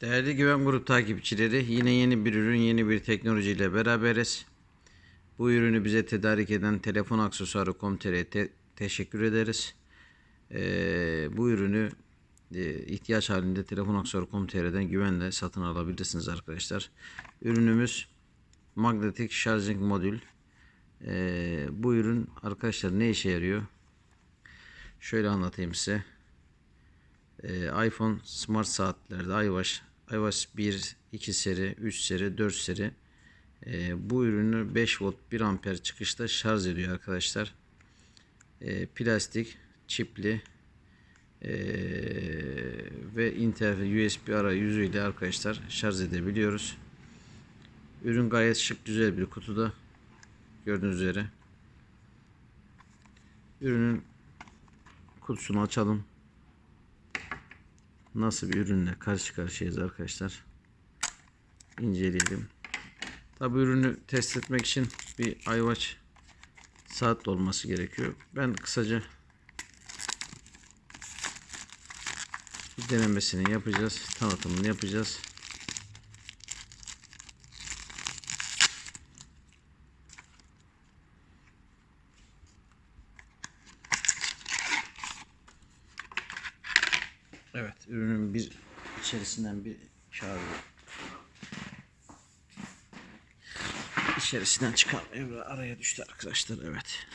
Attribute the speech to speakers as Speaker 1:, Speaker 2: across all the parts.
Speaker 1: Değerli Güven Grup takipçileri yine yeni bir ürün yeni bir teknolojiyle beraberiz. Bu ürünü bize tedarik eden telefon aksesuarı Comter'e te- teşekkür ederiz. Ee, bu ürünü e, ihtiyaç halinde telefon aksesuarı Comter'den güvenle satın alabilirsiniz arkadaşlar. Ürünümüz magnetik şarjing modül. Ee, bu ürün arkadaşlar ne işe yarıyor? Şöyle anlatayım size. Ee, iPhone smart saatlerde iWatch, iWatch 1, 2 seri, 3 seri, 4 seri ee, bu ürünü 5 volt 1 amper çıkışta şarj ediyor arkadaşlar. Ee, plastik, çipli ee, ve internet USB arayüzüyle arkadaşlar şarj edebiliyoruz. Ürün gayet şık güzel bir kutuda gördüğünüz üzere. Ürünün kutusunu açalım nasıl bir ürünle karşı karşıyayız arkadaşlar. İnceleyelim. Tabi ürünü test etmek için bir iWatch saat olması gerekiyor. Ben kısaca denemesini yapacağız. Tanıtımını yapacağız. Evet, ürünün bir içerisinden bir şarjı. İçerisinden çıkarmaya araya düştü arkadaşlar. Evet.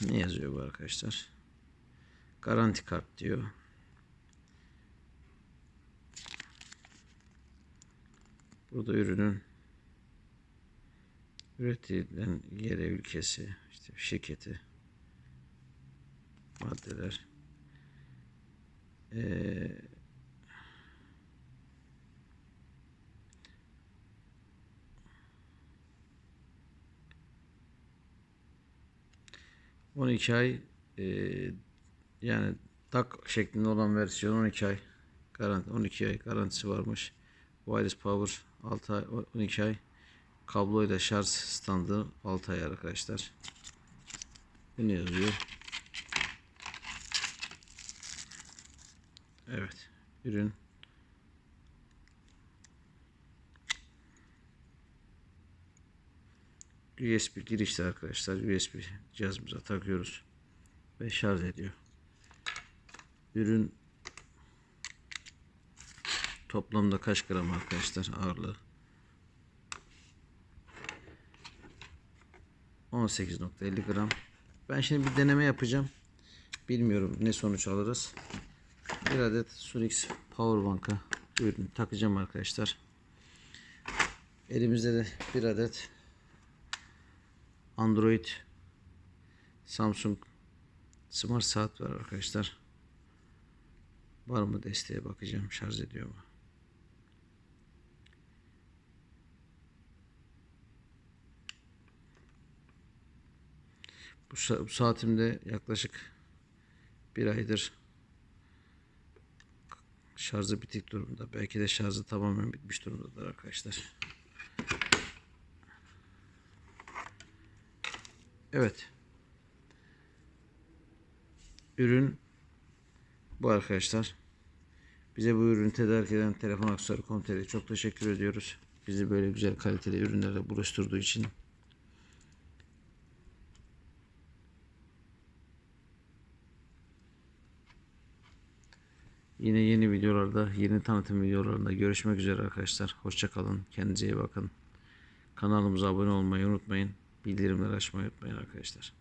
Speaker 1: Ne yazıyor bu arkadaşlar? Garanti kart diyor. Burada ürünün üretilen yere ülkesi, işte şirketi, maddeler. Ee, on iki ay e, yani tak şeklinde olan versiyon 12 ay garanti 12 ay garantisi varmış. Wireless Power 6 ay 12 ay kabloyla şarj standı 6 ay arkadaşlar. Ne yazıyor? Evet. Ürün. USB girişte arkadaşlar. USB cihazımıza takıyoruz. Ve şarj ediyor. Ürün toplamda kaç gram arkadaşlar ağırlığı? 18.50 gram. Ben şimdi bir deneme yapacağım. Bilmiyorum ne sonuç alırız. Bir adet Sunix Powerbank'a ürün takacağım arkadaşlar. Elimizde de bir adet Android Samsung Smart saat var arkadaşlar. Var mı desteğe bakacağım. Şarj ediyor mu? Bu saatimde yaklaşık bir aydır şarjı bitik durumda. Belki de şarjı tamamen bitmiş durumdadır arkadaşlar. Evet. Ürün bu arkadaşlar. Bize bu ürünü tedarik eden telefon aksesuarı Komter'e çok teşekkür ediyoruz. Bizi böyle güzel kaliteli ürünlerle buluşturduğu için. Yine yeni videolarda, yeni tanıtım videolarında görüşmek üzere arkadaşlar. Hoşçakalın. Kendinize iyi bakın. Kanalımıza abone olmayı unutmayın. Bildirimleri açmayı unutmayın arkadaşlar.